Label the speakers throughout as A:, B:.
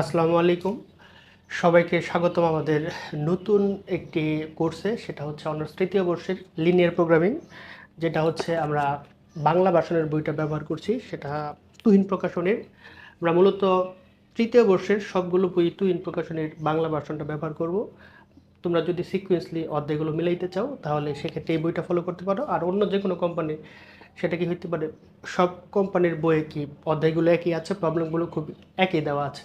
A: আসসালামু আলাইকুম। সবাইকে স্বাগতম আমাদের নতুন একটি কোর্সে, সেটা হচ্ছে অনার্স তৃতীয় বর্ষের লিনিয়ার প্রোগ্রামিং যেটা হচ্ছে আমরা বাংলা ভাষণের বইটা ব্যবহার করছি, সেটা তুহিন প্রকাশনের। আমরা মূলত তৃতীয় বর্ষের সবগুলো বই তুহিন প্রকাশনের বাংলা ভাষণটা ব্যবহার করব। তোমরা যদি সিকুয়েন্সলি অধ্যায়গুলো মিলাইতে চাও, তাহলে সেক্ষেত্রে এই বইটা ফলো করতে পারো। আর অন্য যে কোনো কোম্পানি সেটা কি হইতে পারে, সব কোম্পানির বইয়ে কি অধ্যায়গুলো একই আছে? প্রবলেমগুলো খুব একই দেওয়া আছে।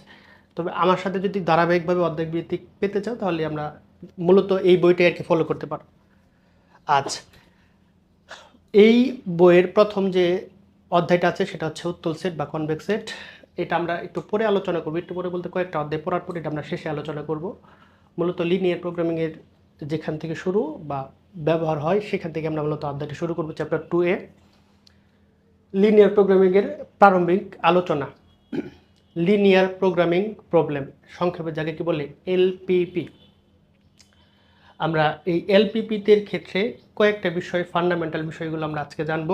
A: তবে আমার সাথে যদি ধারাবাহিকভাবে অর্ধেক ভিত্তিক পেতে চাও, তাহলে আমরা মূলত এই বইটাই আর কি ফলো করতে পারো। আচ্ছা এই বইয়ের প্রথম যে অধ্যায়টা আছে, সেটা হচ্ছে উত্তল সেট বা কনভেক্স সেট। এটা আমরা একটু পরে আলোচনা করব। একটু পরে বলতে কয়েকটা অধ্যায় পড়ার পর এটা আমরা শেষে আলোচনা করব। মূলত লিনিয়ার প্রোগ্রামিংয়ের যেখান থেকে শুরু বা ব্যবহার হয়, সেখান থেকে আমরা মূলত অধ্যায়টা শুরু করব চ্যাপ্টার টু এ। লিনিয়ার প্রোগ্রামিংয়ের প্রারম্ভিক আলোচনা। লিনিয়ার প্রোগ্রামিং প্রবলেম সংক্ষেপে যাকে কি বলে এলপিপি আমরা এই এলপিপিদের ক্ষেত্রে কয়েকটা বিষয় ফান্ডামেন্টাল বিষয়গুলো আমরা আজকে জানব।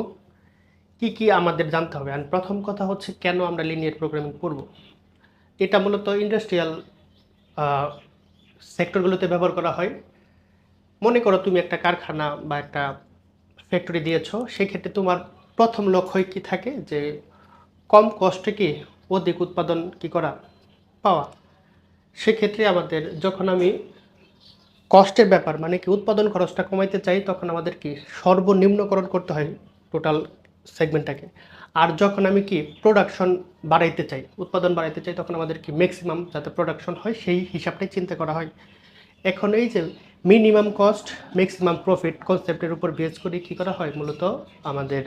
A: কি কি আমাদের জানতে হবে? আর প্রথম কথা হচ্ছে কেন আমরা লিনিয়ার প্রোগ্রামিং করব? এটা মূলত ইন্ডাস্ট্রিয়াল সেক্টরগুলোতে ব্যবহার করা হয়। মনে করো তুমি একটা কারখানা বা একটা ফ্যাক্টরি দিয়েছ, সেক্ষেত্রে তোমার প্রথম লক্ষ্যই কি থাকে? যে কম কষ্টে কি অধিক উৎপাদন কি করা? পাওয়া। সেক্ষেত্রে আমাদের যখন আমি কষ্টের ব্যাপার মানে কি উৎপাদন খরচটা কমাইতে চাই, তখন আমাদের কি সর্বনিম্নকরণ করতে হয় টোটাল সেগমেন্টটাকে আর যখন আমি কি প্রোডাকশন বাড়াইতে চাই, উৎপাদন বাড়াইতে চাই, তখন আমাদের কি ম্যাক্সিমাম যাতে প্রোডাকশন হয়, সেই হিসাবটাই চিন্তা করা হয়। এখন এই যে মিনিমাম কস্ট ম্যাক্সিমাম প্রফিট কনসেপ্টের উপর বেস করে কী করা হয়, মূলত আমাদের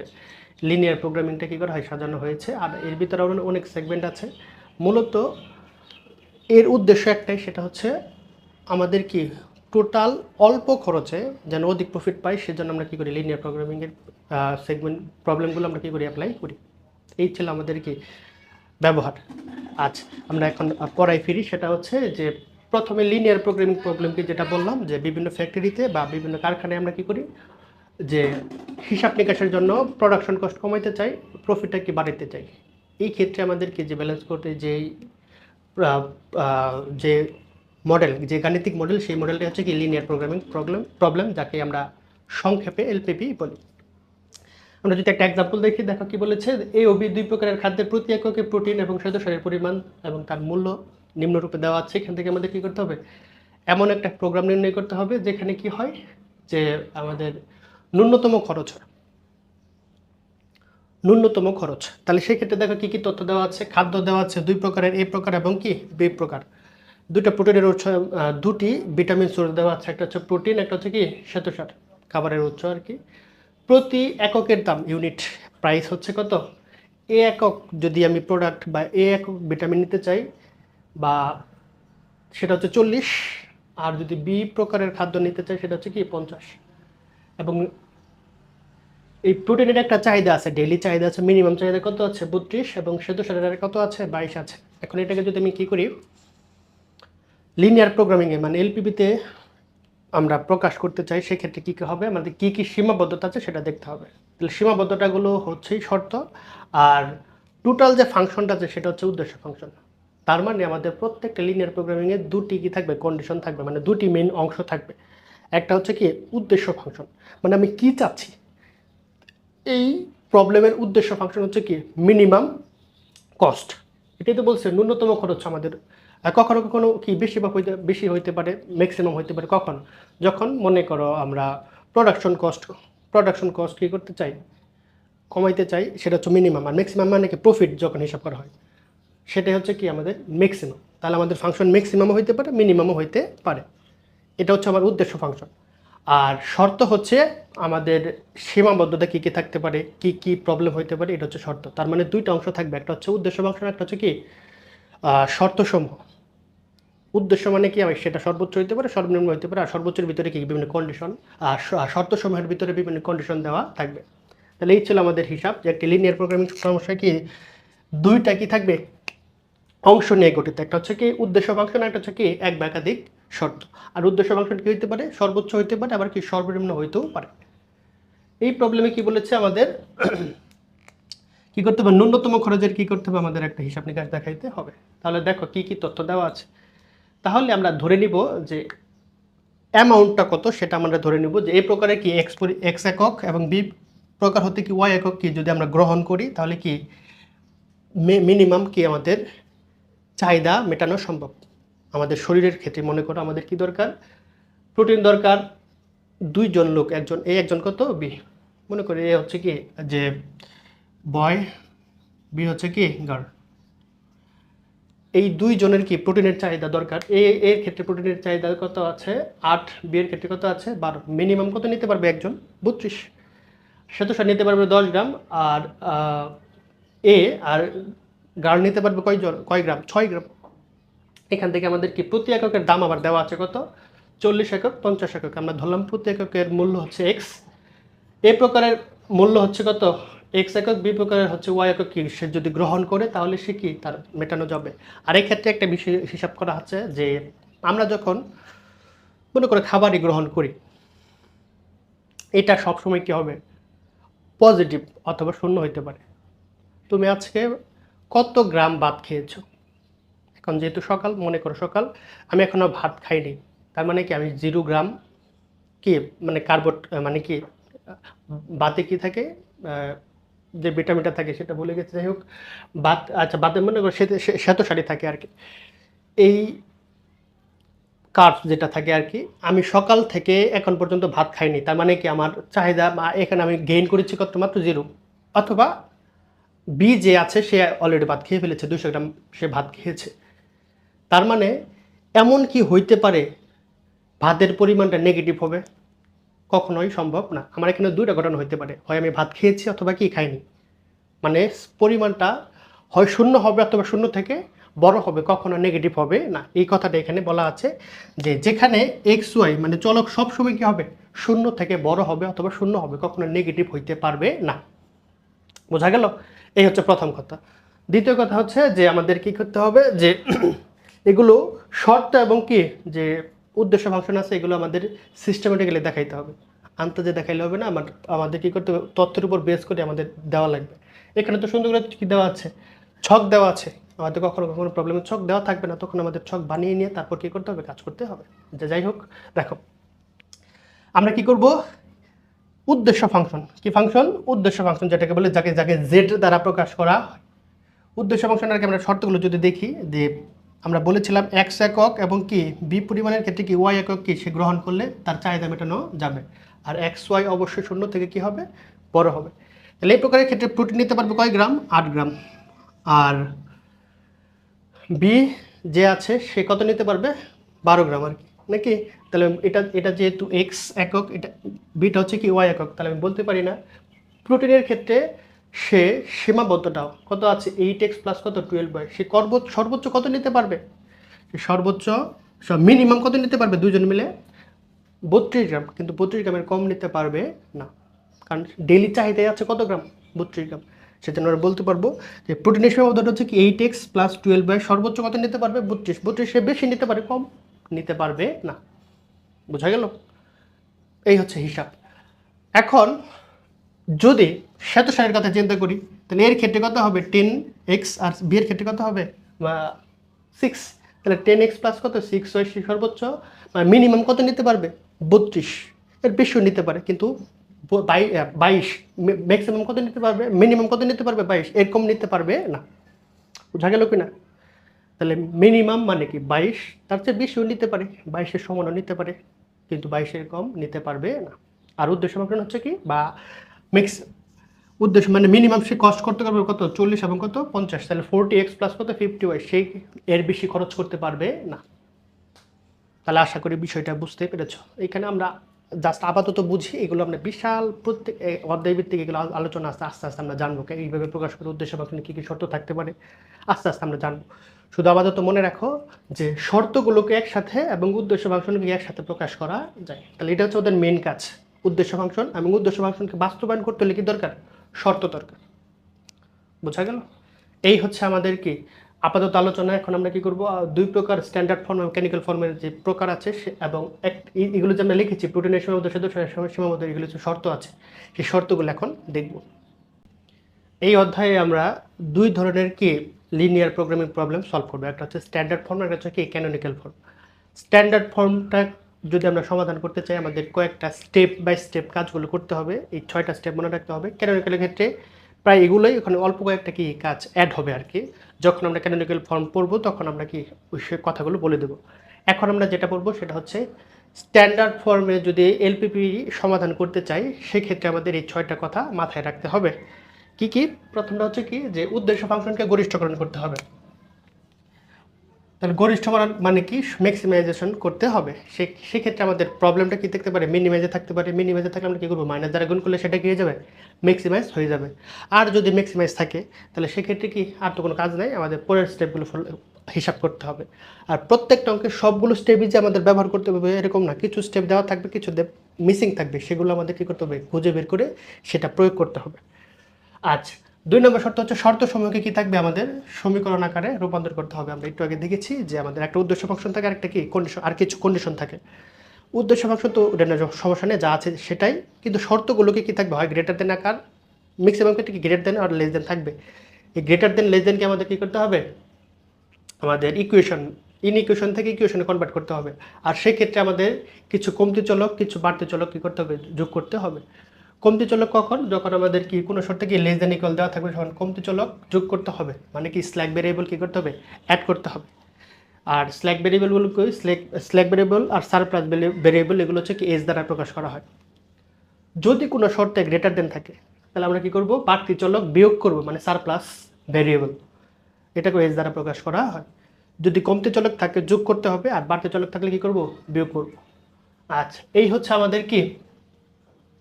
A: লিনিয়ার প্রোগ্রামিংটা কী করা হয়? সাজানো হয়েছে। আর এর ভিতরে অনেক সেগমেন্ট আছে। মূলত এর উদ্দেশ্য একটাই, সেটা হচ্ছে আমাদের কি টোটাল অল্প খরচে যেন অধিক প্রফিট পাই, সেজন্য আমরা কী করি? লিনিয়ার প্রোগ্রামিংয়ের সেগমেন্ট প্রবলেমগুলো আমরা কী করি? অ্যাপ্লাই করি। এই ছিল আমাদের কি ব্যবহার। আচ্ছা আমরা এখন পড়াই ফিরি। সেটা হচ্ছে যে প্রথমে লিনিয়ার প্রোগ্রামিং প্রবলেমকে যেটা বললাম, যে বিভিন্ন ফ্যাক্টরিতে বা বিভিন্ন কারখানায় আমরা কী করি? যে হিসাব নিকাশের জন্য প্রোডাকশন কস্ট কমাইতে চাই প্রফিটটা কি বাড়াইতে চাই? এই ক্ষেত্রে আমাদেরকে যে ব্যালেন্স করতে যেই যে মডেল যে গাণিতিক মডেল সেই মডেলটা হচ্ছে কি লিনিয়ার প্রোগ্রামিং প্রবলেম প্রবলেম যাকে আমরা সংক্ষেপে এলপিপি বলি। আমরা যদি একটা এক্সাম্পল দেখি, দেখো কি বলেছে, এই অবি দুই প্রকারের খাদ্যের প্রতি এককে প্রোটিন এবং শ্বেতসারের পরিমাণ এবং তার মূল্য নিম্নরূপে দেওয়া আছে। এখান থেকে আমাদের কী করতে হবে? এমন একটা প্রোগ্রাম নির্ণয় করতে হবে, যেখানে কি হয় যে আমাদের ন্যূনতম খরচ হয়। ন্যূনতম খরচ। তাহলে সেক্ষেত্রে দেখো কী কী তথ্য দেওয়া আছে? খাদ্য দেওয়া আছে দুই প্রকারের, এ প্রকার এবং কি, বি প্রকার। দুটো প্রোটিনের উৎস দুটি ভিটামিন সোর্স দেওয়া আছে, একটা হচ্ছে প্রোটিন একটা হচ্ছে কি, শ্বেতসার, খাবারের উৎস আর কি। প্রতি এককের দাম ইউনিট প্রাইস হচ্ছে কত? এ একক যদি আমি প্রোডাক্ট বা এ একক ভিটামিন নিতে চাই, বা সেটা হচ্ছে চল্লিশ, আর যদি বি প্রকারের খাদ্য নিতে চাই, সেটা হচ্ছে কি, পঞ্চাশ। এবং এই প্রোটিনের একটা চাহিদা আছে ডেইলি চাহিদা আছে মিনিমাম চাহিদা কত আছে? বত্রিশ, এবং শ্বেতসারের কত আছে? বাইশ আছে। এখন এটাকে যদি আমি কী করি লিনিয়ার প্রোগ্রামিংয়ে মানে এলপিবিতে আমরা প্রকাশ করতে চাই, সেক্ষেত্রে কী কী হবে? আমাদের কী কী সীমাবদ্ধতা আছে সেটা দেখতে হবে। তাহলে সীমাবদ্ধতাগুলো হচ্ছেই শর্ত, আর টোটাল যে ফাংশনটা আছে সেটা হচ্ছে উদ্দেশ্য ফাংশন তার মানে আমাদের প্রত্যেকটা লিনিয়ার প্রোগ্রামিংয়ে দুটি কী থাকবে? কন্ডিশন থাকবে মানে দুটি মেন অংশ থাকবে। একটা হচ্ছে কি, উদ্দেশ্য ফাংশন মানে আমি কি চাচ্ছি? এই প্রবলেমের উদ্দেশ্য ফাংশন হচ্ছে কি মিনিমাম কস্ট এটাই তো বলছে, ন্যূনতম খরচ আমাদের। কখনো কখনো কি বেশি বা হইতে বেশি হইতে পারে ম্যাক্সিমাম হইতে পারে। কখন? যখন মনে করো আমরা প্রোডাকশন কস্ট প্রোডাকশন কস্ট কী করতে চাই? কমাইতে চাই, সেটা হচ্ছে মিনিমাম আর ম্যাক্সিমাম মানে কি প্রফিট যখন হিসাব করা হয়, সেটাই হচ্ছে কি আমাদের ম্যাক্সিমাম তাহলে আমাদের ফাংশন ম্যাক্সিমামও হইতে পারে মিনিমামও হইতে পারে। এটা হচ্ছে আমার উদ্দেশ্য ফাংশন আর শর্ত হচ্ছে আমাদের সীমাবদ্ধতা কী কী থাকতে পারে, কি কি প্রবলেম হইতে পারে, এটা হচ্ছে শর্ত। তার মানে দুইটা অংশ থাকবে, একটা হচ্ছে উদ্দেশ্য ফাংশন একটা হচ্ছে কি? শর্তসমূহ। উদ্দেশ্য মানে কি? আমি সেটা সর্বোচ্চ হইতে পারে, সর্বনিম্ন হইতে পারে, আর সর্বোচ্চের ভিতরে কি বিভিন্ন কন্ডিশন আর শর্তসমূহের ভিতরে বিভিন্ন কন্ডিশন দেওয়া থাকবে। তাহলে এই ছিল আমাদের হিসাব যে একটি লিনিয়ার প্রোগ্রামিং সমস্যায় কি? দুইটা কি থাকবে? অংশ নিয়ে গঠিত। একটা হচ্ছে কি উদ্দেশ্য ফাংশন একটা হচ্ছে কি এক বা একাধিক শর্ত। আর উদ্দেশ্য ফাংশন কি হইতে পারে? সর্বোচ্চ হইতে পারে, আবার কি সর্বনিম্ন হইতেও পারে। এই প্রবলেমে কি বলেছে আমাদের? কি করতে হবে? ন্যূনতম খরচের কি করতে হবে? আমাদের একটা হিসাব নিকাশ দেখাইতে হবে। তাহলে দেখো কি কি তথ্য দেওয়া আছে। তাহলে আমরা ধরে নিব যে অ্যামাউন্টটা কত, সেটা আমরা ধরে নিব যে এই প্রকারে কি এক্স এক্স একক এবং বি প্রকার হতে কি ওয়াই একক কি যদি আমরা গ্রহণ করি, তাহলে কি মিনিমাম কি আমাদের চাহিদা মেটানো সম্ভব? আমাদের শরীরের ক্ষেত্রে মনে করো আমাদের কি দরকার? প্রোটিন দরকার। দুইজন লোক, একজন এ একজন কত? বি মনে করি এ হচ্ছে কি? যে বয় বি হচ্ছে কি? গার্ল এই দুইজনের কি প্রোটিনের চাহিদা দরকার? এ, এর ক্ষেত্রে প্রোটিনের চাহিদা কত আছে? আট। বি এর ক্ষেত্রে কত আছে? বারো। মিনিমাম কত নিতে পারবে একজন? বত্রিশ। শ্বেতসার নিতে পারবে দশ গ্রাম আর এ আর গার্ল নিতে পারবে কয় কয় গ্রাম? ছয় গ্রাম। এখান থেকে আমাদের কি প্রতি এককের দাম আবার দেওয়া আছে কত? চল্লিশ একক, পঞ্চাশ একক। আমরা ধরলাম প্রতি এককের মূল্য হচ্ছে এক্স এ প্রকারের মূল্য হচ্ছে কত? এক্স একক, বি প্রকারের হচ্ছে ওয়াই একক কি? সে যদি গ্রহণ করে, তাহলে সে কি? তার মেটানো যাবে। আর এই ক্ষেত্রে একটা বিষয় হিসাব করা হচ্ছে যে, আমরা যখন মনে করে খাবারই গ্রহণ করি, এটা সবসময় কি হবে? পজিটিভ অথবা শূন্য হইতে পারে। তুমি আজকে কত গ্রাম ভাত খেয়েছো? এখন যেহেতু সকাল, মনে করো সকাল, আমি এখনও ভাত খাইনি। তার মানে কি, আমি জিরো গ্রাম কি মানে কার্বোট মানে কি বাতে কি থাকে যে ভিটামিনটা থাকে সেটা ভুলে গেছে। যাই হোক বাত আচ্ছা বাতে মনে করো শ্বেত শাড়ি থাকে আর কি। এই কার্ভ যেটা থাকে আর কি, আমি সকাল থেকে এখন পর্যন্ত ভাত খাইনি। তার মানে কি, আমার চাহিদা এখানে আমি গেইন করেছি কত মাত্র জিরো অথবা বি যে আছে, সে অলরেডি ভাত খেয়ে ফেলেছে দুশো গ্রাম সে ভাত খেয়েছে। তার মানে এমন কি হইতে পারে ভাতের পরিমাণটা নেগেটিভ হবে? কখনোই সম্ভব না। আমার এখানে দুইটা ঘটনা হইতে পারে। হয় আমি ভাত খেয়েছি অথবা কি খাইনি। মানে পরিমাণটা হয় শূন্য হবে অথবা শূন্য থেকে বড় হবে, কখনো নেগেটিভ হবে না। এই কথাটা এখানে বলা আছে যে যেখানে এক্স ওয়াই মানে চলক সবসময় কী হবে? শূন্য থেকে বড় হবে অথবা শূন্য হবে, কখনো নেগেটিভ হইতে পারবে না। বোঝা গেল? এই হচ্ছে প্রথম কথা। দ্বিতীয় কথা হচ্ছে যে আমাদের কি করতে হবে যে এগুলো শর্ত এবং কি, যে উদ্দেশ্য ফাংশন আছে, এগুলো আমাদের সিস্টেমেটিক্যালি দেখাইতে হবে। আন্তাজে দেখাইলে হবে না, আমার, আমাদের কী করতে হবে? তথ্যের উপর বেস করে আমাদের দেওয়া লাগবে। এখানে তো সুন্দর করে কী দেওয়া আছে? ছক দেওয়া আছে। আমাদের কখনো কখনো প্রবলেমের ছক দেওয়া থাকবে না, তখন আমাদের ছক বানিয়ে নিয়ে তারপর কী করতে হবে? কাজ করতে হবে। যে যাই হোক, দেখো। আমরা কি করব? উদ্দেশ্য ফাংশন। কি ফাংশন? উদ্দেশ্য ফাংশন যেটাকে বলে, যাকে যাকে জেড দ্বারা প্রকাশ করা হয়। উদ্দেশ্য ফাংশনের আগে আমরা শর্তগুলো যদি দেখি, যে আমরা বলেছিলাম এক্স একক এবং কি বি পরিমাণের ক্ষেত্রে কি ওয়াই একক কি সে গ্রহণ করলে তার চাহিদা মেটানো যাবে। আর এক্স ওয়াই অবশ্যই শূন্য থেকে কি হবে? বড় হবে। তাহলে এই প্রকারের ক্ষেত্রে প্রোটিন নিতে পারবে কয় গ্রাম? আট গ্রাম। আর বি যে আছে সে কত নিতে পারবে? বারো গ্রাম আর কি। নাকি? তাহলে এটা এটা যেহেতু এক্স একক, এটা বিটা হচ্ছে কি ওয়াই একক। তাহলে আমি বলতে পারি না। প্রোটিনের ক্ষেত্রে সে সীমাবদ্ধটাও। কত আছে? এইট এক্স প্লাস কত? টুয়েলভ বাই সে সর্বোচ্চ সর্বোচ্চ কত নিতে পারবে? সে সর্বোচ্চ মিনিমাম কত নিতে পারবে? দুজন মিলে বত্রিশ গ্রাম। কিন্তু বত্রিশ গ্রামের কম নিতে পারবে না। কারণ ডেলি চাহিদায় আছে কত গ্রাম? বত্রিশ গ্রাম। সেজন্য আমরা বলতে পারব যে প্রোটিনের সীমাবদ্ধতা হচ্ছে কি? Eight X plus twelve by সর্বোচ্চ কত নিতে পারবে? বত্রিশ। বত্রিশ বেশি নিতে পারে, কম নিতে পারবে না। বোঝা গেল? এই হচ্ছে হিসাব। এখন যদি শ্বেতসারের কথা চিন্তা করি, তাহলে এর ক্ষেত্রে কত হবে? টেন এক্স আর বি এর ক্ষেত্রে কত হবে? সিক্স তাহলে টেন এক্স প্লাস কত? সিক্স হয় সর্বোচ্চ। মিনিমাম কত নিতে পারবে? বত্রিশ। এর বেশিও নিতে পারে, কিন্তু বাই- বাইশ। ম্যাক্সিমাম কত নিতে পারবে? মিনিমাম কত নিতে পারবে? বাইশ। এরকম নিতে পারবে না। বোঝা গেল কি না তাহলে মিনিমাম মানে কি? বাইশ। তার চেয়ে বেশিও নিতে পারে। বাইশের সমানও নিতে পারে, কিন্তু বাইশের কম নিতে পারবে না। আর উদ্দেশ্য হচ্ছে কি? বা মিক্স উদ্দেশ্য মানে মিনিমাম সে কষ্ট করতে পারবে কত? চল্লিশ এবং কত? পঞ্চাশ। তাহলে ফোরটি এক্স প্লাস কত? ফিফটি ওয়াই সেই এর বেশি খরচ করতে পারবে না। তাহলে আশা করি বিষয়টা বুঝতে পেরেছ। এখানে আমরা জাস্ট আপাতত বুঝি এগুলো আমরা বিশাল প্রত্যেক এ, অধ্যায় ভিত্তিক এগুলো আলোচনা আস্তে আস্তে আস্তে আমরা জানব। এইভাবে প্রকাশ করে উদ্দেশ্য ফাংশনে কী কী শর্ত থাকতে পারে আস্তে আস্তে আমরা জানব। শুধু আপাতত মনে রাখো যে শর্তগুলোকে একসাথে এবং উদ্দেশ্য ফাংশনকে একসাথে প্রকাশ করা যায়। তাহলে এটা হচ্ছে ওদের মেন কাজ। উদ্দেশ্য ফাংশন এবং উদ্দেশ্য ফাংশনকে বাস্তবায়ন করতে হলে কি দরকার? শর্ত দরকার। বোঝা গেল? এই হচ্ছে আমাদের কি? আপাতত আলোচনা, এখন আমরা কি করব? দুই প্রকার স্ট্যান্ডার্ড ফর্ম মেকানিক্যাল ফর্মের যে প্রকার আছে, সে- এবং এক এগুলো যে আমরা লিখেছি প্রোটিনের সীমাবদ্ধ সেতু সীমাবদ্ধ, এগুলো যে শর্ত আছে। সেই শর্তগুলো এখন দেখব। এই অধ্যায়ে আমরা দুই ধরনের কি লিনিয়ার প্রোগ্রামিং প্রবলেম সলভ করব। একটা হচ্ছে স্ট্যান্ডার্ড ফর্ম একটা হচ্ছে কি ক্যানোনিক্যাল ফর্ম স্ট্যান্ডার্ড ফর্মটা যদি আমরা সমাধান করতে চাই, আমাদের কয়েকটা স্টেপ বাই স্টেপ কাজগুলো করতে হবে। এই ছয়টা স্টেপ মনে রাখতে হবে। ক্যানোনিক্যালের ক্ষেত্রে প্রায় এগুলোই ওখানে অল্প কয়েকটা কি কাজ অ্যাড হবে আর কি। যখন আমরা ক্যানোনিক্যাল ফর্ম পড়ব, তখন আমরা কি ওই কথাগুলো বলে দেবো। এখন আমরা যেটা পড়ব, সেটা হচ্ছে স্ট্যান্ডার্ড ফর্মে যদি এলপিপি সমাধান করতে চাই, সেক্ষেত্রে আমাদের এই ছয়টা কথা মাথায় রাখতে হবে। কি কি? প্রথমটা হচ্ছে কি, যে উদ্দেশ্য ফাংশনকে গরিষ্ঠকরণ করতে হবে। তাহলে গরিষ্ঠকরণ মানে কি? ম্যাক্সিমাইজেশন করতে হবে। সে, সেক্ষেত্রে আমাদের প্রবলেমটা কি থাকতে পারে? মিনিমাইজে থাকতে পারে। মিনিমাইজে থাকলে আমরা কী করব? মাইনাস দ্বারা গুণ করলে সেটা কি হয়ে যাবে? ম্যাক্সিমাইজ হয়ে যাবে। আর যদি ম্যাক্সিমাইজ থাকে, তাহলে সেক্ষেত্রে কি আর তো কোনো কাজ নাই। আমাদের পরের স্টেপগুলো হিসাব করতে হবে। আর প্রত্যেকটা অঙ্কের সবগুলো স্টেপই যে আমাদের ব্যবহার করতে হবে, এরকম না। কিছু স্টেপ দেওয়া থাকবে, কিছু মিসিং থাকবে। সেগুলো আমাদের কী করতে হবে? খুঁজে বের করে সেটা প্রয়োগ করতে হবে। আচ্ছা দুই নম্বর শর্ত হচ্ছে শর্ত সমূহকে কি থাকবে আমাদের? সমীকরণ আকারে রূপান্তর করতে হবে। আমরা একটু আগে দেখেছি যে আমাদের একটা উদ্দেশ্য ফাংশন থাকে আর একটা কি? কন্ডিশন আর কিছু কন্ডিশন থাকে। উদ্দেশ্য ফাংশন তো সমস্যা নেই, যা আছে সেটাই। কিন্তু শর্তগুলোকে কি থাকবে? হয় গ্রেটার দেন আকার ম্যাক্সিমাম ক্ষেত্রে কি গ্রেটার দেন আর লেস দেন থাকবে? এই গ্রেটার দেন লেস দেনকে আমাদের কী করতে হবে? আমাদের ইকুয়েশন ইন ইকুয়েশন থেকে ইকুয়েশনে কনভার্ট করতে হবে। আর সেক্ষেত্রে আমাদের কিছু কমতি চলক, কিছু বাড়তি চলক কী করতে হবে? যোগ করতে হবে। কমতি চলক কখন? যখন আমাদের কি কোনো শর্তে কি লেস দেন ইকুয়াল দেওয়া থাকবে, তখন কমতি চলক যোগ করতে হবে। মানে কি স্ল্যাক ভেরিয়েবল কী করতে হবে? অ্যাড করতে হবে। আর স্ল্যাক ভেরিয়েবলগুলো স্ল্যাক স্ল্যাক ভেরিয়েবল আর সারপ্লাস ভেরিয়েবল এগুলো হচ্ছে কি এস দ্বারা প্রকাশ করা হয়। যদি কোনো শর্তে গ্রেটার দেন থাকে, তাহলে আমরা কি করব? বাড়তি চলক বিয়োগ করব মানে সারপ্লাস ভেরিয়েবল এটাকে এস দ্বারা প্রকাশ করা হয়। যদি কমতি চলক থাকে, যোগ করতে হবে, আর বাড়তি চলক থাকলে কি করব? বিয়োগ করব। আচ্ছা এই হচ্ছে আমাদের কি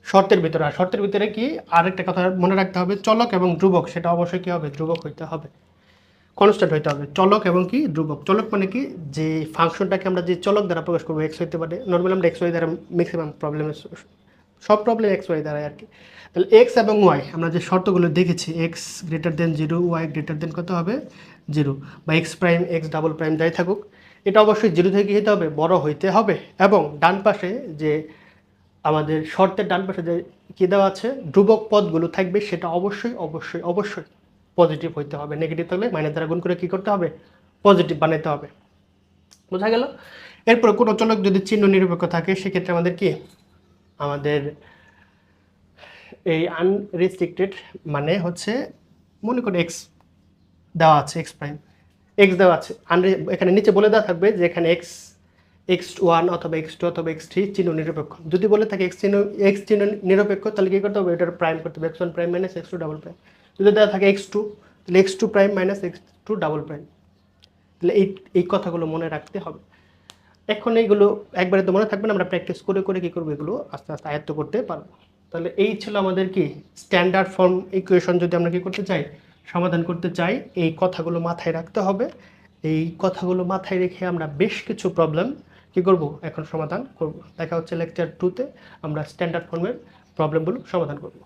A: শর্তের ভিতরে। আর শর্তের ভিতরে কি? আরেকটা কথা মনে রাখতে হবে, চলক এবং ধ্রুবক, সেটা অবশ্যই কী হবে? ধ্রুবক হইতে হবে। কনস্ট্যান্ট হইতে হবে। চলক এবং কি? ধ্রুবক। চলক মানে কি? যে ফাংশনটাকে আমরা যে চলক দ্বারা প্রকাশ করব এক্স হইতে পারে নর্মালি আমরা এক্স ওয়াই দ্বারা ম্যাক্সিমাম প্রবলেমের সব প্রবলেম এক্স ওয়াই দ্বারা আর কি তাহলে এক্স এবং ওয়াই আমরা যে শর্তগুলো দেখেছি x greater than zero y greater than কত হবে? জিরো বা x prime x double prime যাই থাকুক, এটা অবশ্যই জিরো থেকে হতে হবে, বড় হইতে হবে এবং ডান পাশে যে আমাদের শর্তের ডান পাশে যে কী দেওয়া আছে, ধ্রুবক পদগুলো থাকবে, সেটা অবশ্যই অবশ্যই অবশ্যই পজিটিভ হইতে হবে। নেগেটিভ থাকলে মাইনাস দ্বারা গুণ করে কী করতে হবে? পজিটিভ বানাতে হবে। বোঝা গেল? এরপর কোনো চলক যদি চিহ্ন নিরপেক্ষ থাকে, সেক্ষেত্রে আমাদের কি? আমাদের এই আনরেস্ট্রিক্টেড মানে হচ্ছে, মনে করে এক্স দেওয়া আছে এক্স প্রাইম এক্স দেওয়া আছে। আনরে এখানে নিচে বলে দেওয়া থাকবে যে এখানে এক্স এক্স ওয়ান অথবা এক্স টু অথবা এক্স থ্রি চিহ্ন নিরপেক্ষ। যদি বলে থাকে এক্স চিহ্ন এক্স চিহ্ন নিরপেক্ষ, তাহলে কী করতে হবে? এটার প্রাইম করতে হবে। X one prime minus x two double prime যদি দেওয়া থাকে এক্স টু তাহলে x two prime minus x two double prime তাহলে এই এই কথাগুলো মনে রাখতে হবে। এখন এইগুলো একবারে তো মনে থাকবে না, আমরা প্র্যাকটিস করে করে কী করব এগুলো? আস্তে আস্তে আয়ত্ত করতে পারব। তাহলে এই ছিল আমাদের কি? স্ট্যান্ডার্ড ফর্ম ইকুয়েশন যদি আমরা কী করতে চাই, সমাধান করতে চাই, এই কথাগুলো মাথায় রাখতে হবে। এই কথাগুলো মাথায় রেখে আমরা বেশ কিছু প্রবলেম কী করব? এখন সমাধান করব। দেখা হচ্ছে লেকচার টুতে আমরা স্ট্যান্ডার্ড ফর্মের প্রবলেমগুলো সমাধান করব।